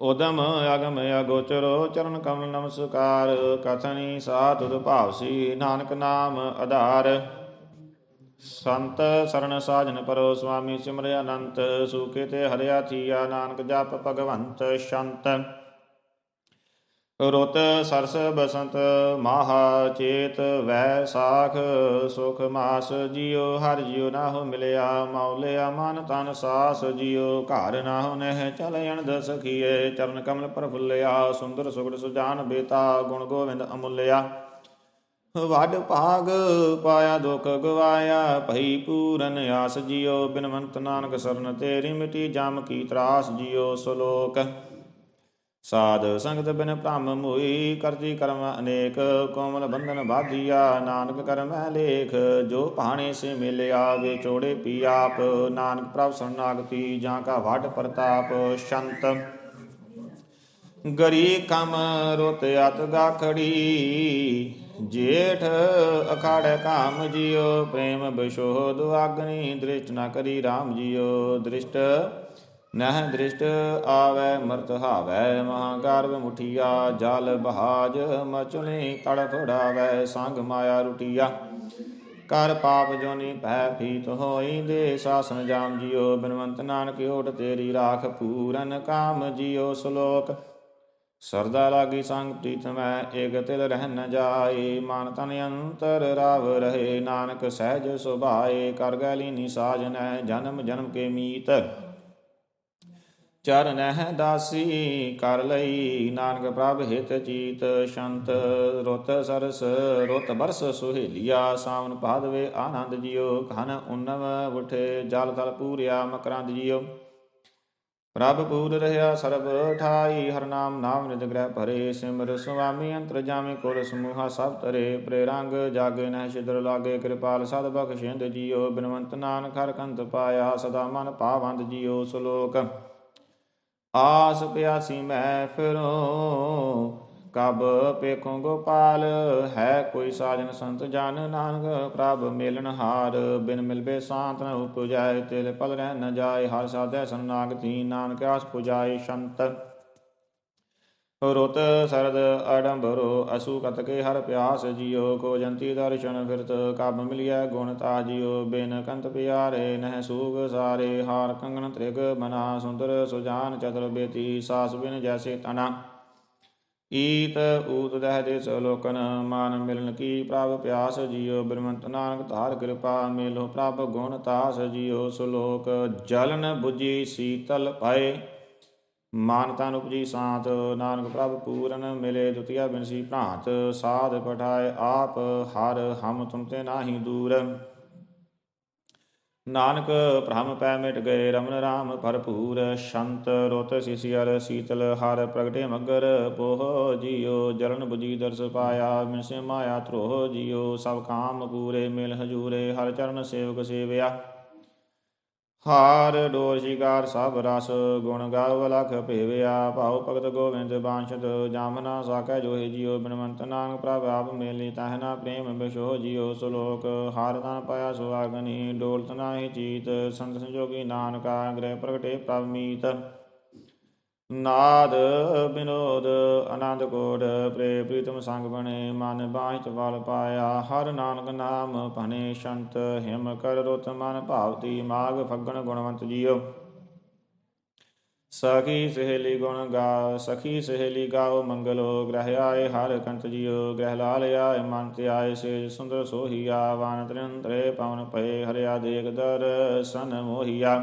S1: ਉਦਮ ਅਗਮ ਅਗੋਚਰੋ, ਚਰਨ ਕਮਲ ਨਮਸਕਾਰ, ਕਥਨੀ ਸਾਧੁ ਭਾਵਸੀ, ਨਾਨਕ ਨਾਮ ਆਧਾਰ। ਸੰਤ ਸਰਣ ਸਾਜਨ ਪਰੋ ਸੁਆਮੀ ਸਿਮਰਿ ਅਨੰਤ ਸੂਕੇ ਤੇ ਹਰਿਆ ਥੀਆ, ਨਾਨਕ ਜਪ ਭਗਵੰਤ, ਸ਼ੰਤ। ਰੁਤ ਸਰਸ ਬਸੰਤ ਮਾਹਾ ਚੇਤ ਵੈ ਸਾਖ ਸੁਖ ਮਾਸ ਜਿਉ ਹਰ ਜਿਉ ਨਾ ਮਿਲਿਆ ਮੌਲਿਆ ਮਨ ਤਨ ਸਾਸ ਜਿਉ, ਘਰ ਨਾ ਹੋ ਨਹਿ ਚਲ ਅਣਦ ਸਖੀਏ, ਚਰਨ ਕਮਲ ਪ੍ਰਫੁੱਲਿਆ ਸੁੰਦਰ ਸੁਗੜ ਸੁਜਾਨ ਬੇਤਾ, ਗੁਣ ਗੋਵਿੰਦ ਅਮੁੱਲਿਆ। ਵੱਡ ਭਾਗ ਪਾਇਆ ਦੁਖ ਗਵਾਇਆ, ਭਈ ਪੂਰਨ ਆਸ ਜਿਉ ਬਿਨਵੰਤ ਨਾਨਕ ਸਰਨ ਤੇਰੀ ਮਿਟੀ ਜਮ ਕੀ ਤਰਾਸ ਜਿਉ, ਸਲੋਕ ਸਾਧ ਸੰਗਤ ਬਿਨ ਭ੍ਰਮ ਮੋਈ ਕਰਜੀ ਕਰਮ ਅਨੇਕ, ਕੋਮਲ ਬੰਧਨ ਬਾਧਿਆ ਨਾਨਕ ਕਰਮੈ ਲੇਖ, ਜੋ ਭਾਣੇ ਸੇ ਮਿਲਿਆ ਵੇਚੋੜੇ ਪੀ ਆਪ, ਨਾਨਕ ਪ੍ਰਭ ਸਰਨਾਗਤੀ ਜਾਂ ਕਾ ਵੱਡ ਪ੍ਰਤਾਪ, ਸ਼ੰਤ। ਗਰੀ ਕਮ ਰੁਤ ਅਤ ਗਾਖੜੀ, ਜੇਠ ਅਖਾੜ ਕਾਮ ਜਿਉ, ਪ੍ਰੇਮ ਬਿਸ਼ੋਧ ਅਗਨੀ ਦ੍ਰਿਸ਼ਟ ਨਾ ਕਰੀ RAM ਜਿਉ, ਦ੍ਰਿਸ਼ਟ ਨਹਿ ਦ੍ਰਿਸ਼ਟ ਆਵੈ ਮਰਤ ਹਾਵੈ ਮਹਾਗਰਭ ਮੁਠੀਆ, ਜਲ ਬਹਾਜ ਮਚੁਨੇ ਤੜਫ ਢਾਵੈ ਸੰਗ ਮਾਇਆ ਰੁਟੀਆ। ਕਰ ਪਾਪ ਜੋਨੀ ਭੈ ਭੀਤ ਹੋਈ, ਦੇ ਸਾਸਨ ਜਾਮ ਜਿਓ ਬਿਨਵੰਤ ਨਾਨਕ ਓਟ ਤੇਰੀ ਰਾਖ ਪੂਰਨ ਕਾਮ ਜਿਓ ਸ਼ਲੋਕ। ਸਰਦਾ ਲਾਗੀ ਸੰਗ ਪ੍ਰੀਤਮੈ ਏਕ ਤਿਲ ਰਹਿ ਨ ਜਾਏ, ਮਨ ਤਨ ਅੰਤਰ ਰਾਵ ਰਹੇ, ਨਾਨਕ ਸਹਿਜ ਸੁਭਾਏ, ਕਰ ਗੈ ਲੀਨੀ ਸਾਜਨੈ ਜਨਮ ਜਨਮ ਕੇ ਮੀਤ। ਚਰਨਹਿ ਦਾਸੀ, ਕਰ ਲਈ ਨਾਨਕ ਪ੍ਰਭ ਹਿਤ ਜੀਤ ਸ਼ੰਤ। ਰੁੱਤ ਸਰਸ, ਰੁੱਤ ਬਰਸ ਸੁਹੇਲੀਆ, ਸਾਵਨ ਭਾਦਵੇ ਆਨੰਦ ਜਿਓ ਘਨ ਉਨਵ ਉਠੇ, ਜਲ ਤਲ ਪੂਰਿਆ ਮਕਰੰਦ ਜਿਓ ਪ੍ਰਭ ਪੂਰ ਰਹਾ ਸਰਬ ਠਾਈ, ਹਰ ਨਾਮ ਨਾਮ ਨਿਦ ਗ੍ਰਹਿ ਭਰੇ। ਸਿਮਰ ਸੁਆਮੀ ਅੰਤਰ ਜਾਮੇ ਕੋਲ ਸਮੂਹਾ ਸਭ ਤਰੇ। ਪ੍ਰੇਰੰਗ ਜਾਗੇ ਨਹਿ ਛਿਦਰ ਲਾਗੇ, ਕਿਰਪਾਲ ਸਦ ਬਖਸ਼ਿੰਦ ਜੀਓ ਬਿਨਵੰਤ ਨਾਨਕ ਹਰ ਕੰਤ ਪਾਇਆ, ਸਦਾ ਮਨ ਪਾਵੰਦ ਜੀਓ ਸ਼ਲੋਕ ਆਸ ਪਿਆਸੀ ਮੈਂ ਫਿਰੋ, ਕਬ ਪੇਖੋ ਗੋਪਾਲ, ਹੈ ਕੋਈ ਸਾਜਨ ਸੰਤ ਜਨ ਨਾਨਕ, ਪ੍ਰਭ ਮੇਲਨ ਹਾਰ, ਬਿਨ ਮਿਲਵੇ ਸਾਂਤ ਨ ਉਪਜਾਏ, ਤਿਲ ਪਲ ਰਹਿ ਨ ਜਾਏ, ਹਰ ਸਾਧੈ ਸੰਨਾਗਤੀ ਨਾਨਕ ਆਸ ਪੁਜਾਏ, ਸ਼ੰਤ ਰੁਤ ਸਰਦ ਅਡੰਬਰੋ ਅਸੂ ਕਤਕੇ, ਹਰ ਪਿਆਸ ਜਿਉ ਕੋ ਜੰਤੀ ਦਰਸ਼ਨ ਫਿਰਤ, ਕਬ ਮਿਲਿਆ ਗੁਣ ਤਾ ਜਿਉ, ਬਿਨ ਕੰਤ ਪਿਆਰੇ ਨਹਿ ਸੂਗ ਸਾਰੇ, ਹਾਰ ਕੰਗਣ ਤ੍ਰਿਗ ਮਨਾ ਸੁੰਦਰ ਸੁਜਾਨ ਚਤੁਰ ਬੇਤੀ, ਸਾਸ ਬਿਨ ਜੈਸੇ ਤਨਾ। ਈਤ ਊਤ ਦਹਿ ਦੇ ਲੋਕਨ, ਮਾਨ ਮਿਲਨ ਕੀ ਪ੍ਰਭ ਪਿਆਸ ਜਿਉ ਬਿਰਮੰਤ ਨਾਨਕ ਧਾਰ ਕਿਰਪਾ ਮੇਲੋ ਪ੍ਰਭ ਗੁਣ ਤਾਸ ਜਿਉ ਸੁਲੋਕ ਜਲਨ 부ਜੀ ਸੀਤਲ ਪਾਏ। ਮਾਨ ਤਨ ਉਪਜੀ ਸਾਤ, ਨਾਨਕ ਪ੍ਰਭ ਪੂਰਨ ਮਿਲੇ ਦੁਤੀਆ ਬਿਨਸੀ ਭ੍ਰਾਂਤ, ਸਾਧ ਪਠਾਏ ਆਪ ਹਰ ਹਮ ਤੁਮ ਤੇ ਨਾਹੀ ਦੂਰ। ਨਾਨਕ ਭ੍ਰਮ ਪੈ ਮਿਟ ਗਏ ਰਮਨ ਰਾਮ ਭਰਪੂਰ, ਸ਼ੰਤ ਰੁਤ ਸਿਸਿਅਰ ਸੀਤਲ ਹਰ ਪ੍ਰਗਟੇ ਮਗਰ, ਪੋਹ ਜਿਉ ਜਲਨ 부ਜੀ ਦਰਸ ਪਾਇਆ ਮਿਸੇ ਮਾਇਆ ਧਰੋਹ ਜਿਉ ਸਭ ਕਾਮ ਪੂਰੇ ਮਿਲ ਹਜੂਰੇ, ਹਰ ਚਰਨ ਸੇਵਕ ਸੇਵਿਆ। ਹਾਰ ਡੋਰ ਸ਼ਿਕਾਰ ਸਭ ਰਸ, ਗੁਣ ਗਾਵ ਲਖ ਭੇਵਿਆ ਭਾਉ ਭਗਤ ਗੋਵਿੰਦ ਬਾਂਸ਼ਤ ਜਾਮਨਾ ਸਾਕੈ ਜੋਹਿ ਜਿਉ ਬਿਨਵੰਤ ਨਾਨਕ ਪ੍ਰਭ ਆਪ ਮੇਲੀ ਤਹਿਨਾ ਪ੍ਰੇਮ ਬਿਸ਼ੋ ਜਿਉ ਸੁਲੋਕ, ਹਾਰ ਤਨ ਪਾਇਆ ਸੁਆਗਨੀ ਡੋਲਤ ਨਾਹੀ ਚੀਤ, ਸੰਤ ਸੰਜੋਗੀ ਨਾਨਕਾ, ਗ੍ਰਹਿ ਪ੍ਰਗਟੇ ਪ੍ਰਭ ਮੀਤ। ਨਾਦ ਬਿਨੋਦ ਆਨੰਦ ਕੋਟ ਪ੍ਰੇ ਪ੍ਰੀਤਮ ਸੰਗ ਬਣੇ, ਮਨ ਬਾਹਿਤ ਵਲ ਪਾਇਆ, ਹਰ ਨਾਨਕ ਨਾਮ ਭਨੇ ਸ਼ੰਤ, ਹਿਮ ਕਰ ਰੁਤ ਮਨ ਭਾਵਤੀ, ਮਾਗ ਫੱਗਣ ਗੁਣਵੰਤ ਜੀਓ। ਸਖੀ ਸਹੇਲੀ ਗੁਣ ਗਾ, ਸਖੀ ਸਹੇਲੀ ਗਾਓ ਮੰਗਲੋ, ਗ੍ਰਹਿ ਆਏ ਹਰ ਕੰਤ ਜੀਓ, ਗ੍ਰਹਿ ਲਾਲ ਆਏ ਮਨ ਤੇ ਆਏ ਸੇ ਸੁੰਦਰ ਸੋਹੀਆ ਵਾਨ ਤ੍ਰਿੰਤਰੇ ਪਵਨ ਭਏ ਹਰਿਆ ਦੇਖ ਦਰਸ਼ਨ ਮੋਹੀਆ।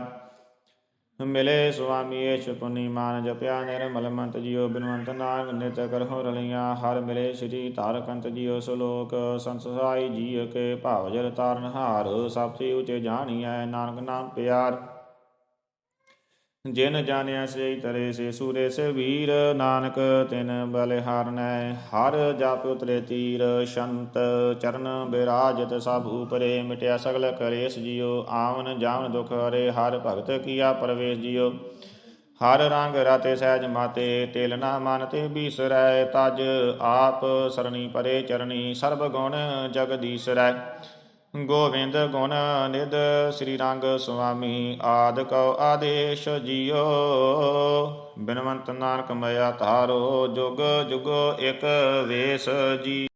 S1: ਮਿਲੇ ਸੁਆਮੀ ਏਸ਼ ਮਾਨ ਜਪਿਆ ਨਿਰਮਲ ਮੰਤ ਜੀਓ ਬਿਨਵੰਤ ਨਾਮ ਨਿਤ ਕਰਹੁ ਰਲੀਆਂ, ਹਰ ਮਿਲੇ ਸ੍ਰੀ ਤਾਰਕੰਤ ਜੀਓ ਸ਼ਲੋਕ ਸੰਸਾਈ ਜੀਅ ਕੇ ਭਾਵ ਜਲ ਤਾਰਨ ਹਾਰ ਸਭਤੀ ਉਚੇ ਜਾਣੀਐ ਨਾਨਕ ਨਾਮ ਪਿਆਰ। ਜਿਨ ਜਾਣਿਆ ਸੇ ਤਰੇ ਸੇ ਸੂਰੇ ਸੇ ਵੀਰ, ਨਾਨਕ ਤਿਨ ਬਲਿਹਾਰਨੈ ਹਰ ਜਪ ਉਤਰੇ ਤੀਰ, ਸ਼ੰਤ ਚਰਨ ਬਿਰਾਜਤ, ਸਭ ਉਪਰੇ ਮਿਟਿਆ ਸਗਲ ਕਲੇਸ਼ ਜਿਉ, ਆਵਨ ਜਾਵਨ ਦੁਖ ਹਰੇ, ਹਰ ਭਗਤ ਕੀਆ ਪਰਵੇਸ਼ ਜਿਉ। ਹਰ ਰੰਗ ਰਾਤੇ ਸਹਿਜ ਮਾਤੇ, ਤਿਲ ਨਾ ਮਨ ਤੇ ਬੀਸਰੈ, ਤਜ ਆਪ ਸਰਣੀ ਪਰੇ ਚਰਣੀ, ਸਰਬ ਗੁਣ ਜਗਦੀਸਰੈ। ਗੋਵਿੰਦ ਗੁਣ ਨਿਦ ਸ੍ਰੀ ਰੰਗ ਸੁਆਮੀ ਆਦ ਕਉ ਆਦੇਸ਼ ਜੀਓ। ਬਿਨਵੰਤ ਨਾਨਕ ਮਇਆ ਤਾਰੋ ਜੁਗ ਜੁਗ ਇਕ ਵੇਸ ਜੀ